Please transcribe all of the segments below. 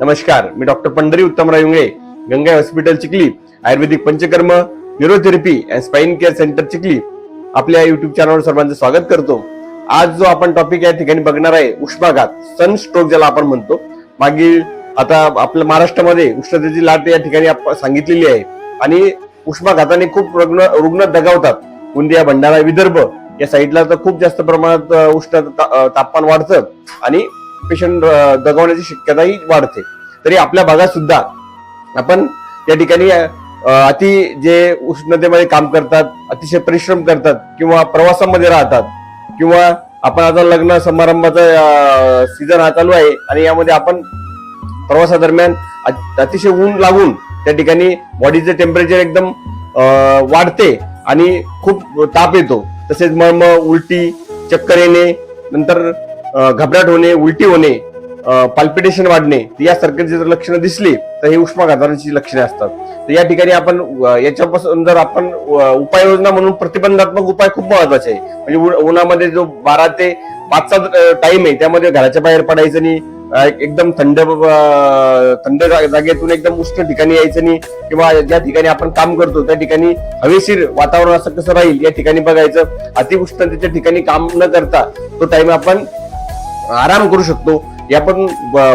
नमस्कार मी doctor Pandhari Uttamrao Yunge Ganga hospital Chikhli ayurvedic panchakarma neurotherapy and spine care centre Chikhli आपल्या YouTube चॅनलवर सर्वांचं स्वागत करतो. आज जो आपण टॉपिक या ठिकाणी बघणार आहे उष्माघात सन स्ट्रोक ज्याला आपण म्हणतो मागील आता आपल्या महाराष्ट्रामध्ये उष्णतेची लाट या ठिकाणी सांगितलेली आहे. आणि उष्माघाताने खूप रुग्ण रुग्ण दगावतात. गोंदिया भंडारा विदर्भ या साईडला तर खूप जास्त प्रमाणात उष्ण तापमान वाढतं. आणि पेशंट दगावण्याची शक्यताही वाढते. तरी आपल्या भागात सुद्धा आपण या ठिकाणी अति जे उष्णतेमध्ये काम करतात अतिशय परिश्रम करतात किंवा प्रवासामध्ये राहतात किंवा आपण आता लग्न समारंभाचा सीझन हा चालू आहे आणि यामध्ये आपण प्रवासादरम्यान अतिशय ऊन लागून त्या ठिकाणी बॉडीचे टेम्परेचर एकदम वाढते आणि खूप ताप येतो. तसेच मळमळ उलटी चक्कर येणे नंतर घबराट होणे उलटी होणे पाल्पिटेशन वाढणे यासारखे जर लक्षणं दिसली तर हे उष्माघाताची लक्षणे असतात. तर या ठिकाणी आपण याच्यापासून जर आपण उपाययोजना म्हणून प्रतिबंधात्मक उपाय खूप महत्त्वाचे आहे म्हणजे उन्हामध्ये जो बारा ते पाचचा टाइम आहे त्यामध्ये घराच्या बाहेर पडायचं नाही. एकदम थंड थंड जागेतून एकदम उष्ण ठिकाणी यायचं नाही. किंवा ज्या ठिकाणी आपण काम करतो त्या ठिकाणी हवेशीर वातावरण असं कसं राहील या ठिकाणी बघायचं. अतिउष्णतेच्या ठिकाणी काम न करता तो टाइम आपण आराम करू शकतो. या पण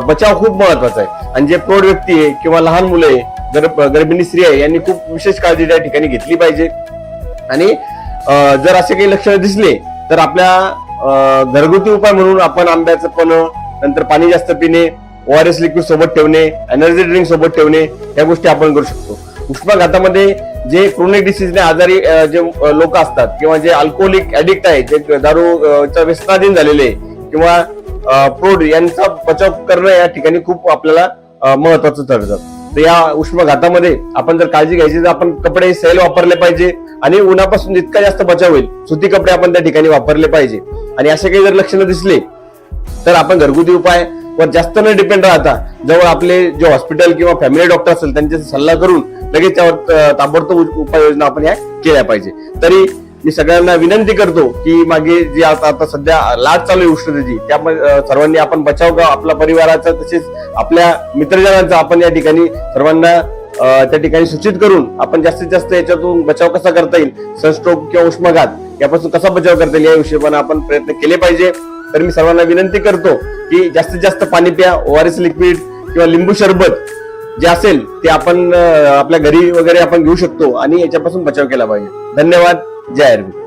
बचाव खूप महत्त्वाचा आहे. आणि जे प्रौढ व्यक्ती आहे किंवा लहान मुलं आहे गर्भ गर्भिणी स्त्री आहे यांनी खूप विशेष काळजी त्या ठिकाणी घेतली पाहिजे. आणि जर असे काही लक्षणं दिसले तर आपल्या घरगुती उपाय म्हणून आपण आंब्याचं पण नंतर पाणी जास्त पिणे ओआरएस लिक्विड सोबत ठेवणे एनर्जी ड्रिंक सोबत ठेवणे या गोष्टी आपण करू शकतो. उष्माघातामध्ये जे क्रोनिक डिसीजने आजारी जे लोक असतात किंवा जे अल्कोहोलिक ऍडिक्ट आहेत जे दारूच्या व्यसनाधीन झालेले आहे, किंवा प्रौढ यांचा बचाव करणं या ठिकाणी खूप आपल्याला महत्वाचं ठरतं. तर या उष्माघातामध्ये आपण जर काळजी घ्यायची तर आपण कपडे सैल वापरले पाहिजे आणि उन्हापासून जितका जास्त बचाव होईल सुती कपडे आपण त्या ठिकाणी वापरले पाहिजे. आणि असे काही जर लक्षणं दिसले तर आपण घरगुती उपाय वर जास्त न डिपेंड राहता जवळ आपले जे हॉस्पिटल किंवा फॅमिली डॉक्टर असेल त्यांच्याशी सल्ला करून लगेच त्यावर ताबडतोब उपाययोजना आपण ह्या केल्या पाहिजे. तरी मी सगळ्यांना विनंती करतो की मागे जी आता आता सध्या लाट चालू आहे उष्णतेची त्यामध्ये सर्वांनी आपण बचाव का आपल्या परिवाराचा तसेच आपल्या मित्रजनांचा आपण या ठिकाणी सर्वांना त्या ठिकाणी सूचित करून आपण जास्तीत जास्त याच्यातून बचाव कसा करता येईल सनस्ट्रोक किंवा उष्माघात यापासून कसा बचाव करता येईल या हिशोबाने आपण प्रयत्न केले पाहिजे. तर मी सर्वांना विनंती करतो की जास्तीत जास्त पाणी प्या ओआरएस लिक्विड किंवा लिंबू सरबत जे असेल ते आपण आपल्या घरी वगैरे आपण घेऊ शकतो आणि याच्यापासून बचाव केला पाहिजे. धन्यवाद. जय आयुर्वेद